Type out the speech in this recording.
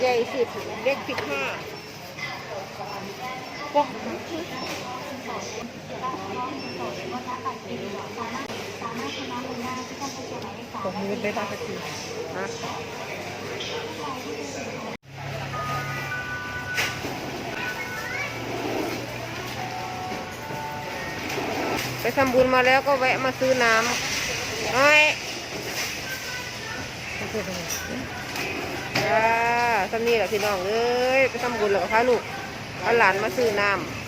ใหญ่สิบเล็กสิบห้าว้าผมมือไม่บ้าสักทีนะไปทำบุญมาแล้วก็แวะมาซื้อน้ำน้อย จ้าสำนี่แหละพี่น้องเอ้ยไปทำบุญแล้วก็พาลูกเอาหลานมาซื้อน้ำ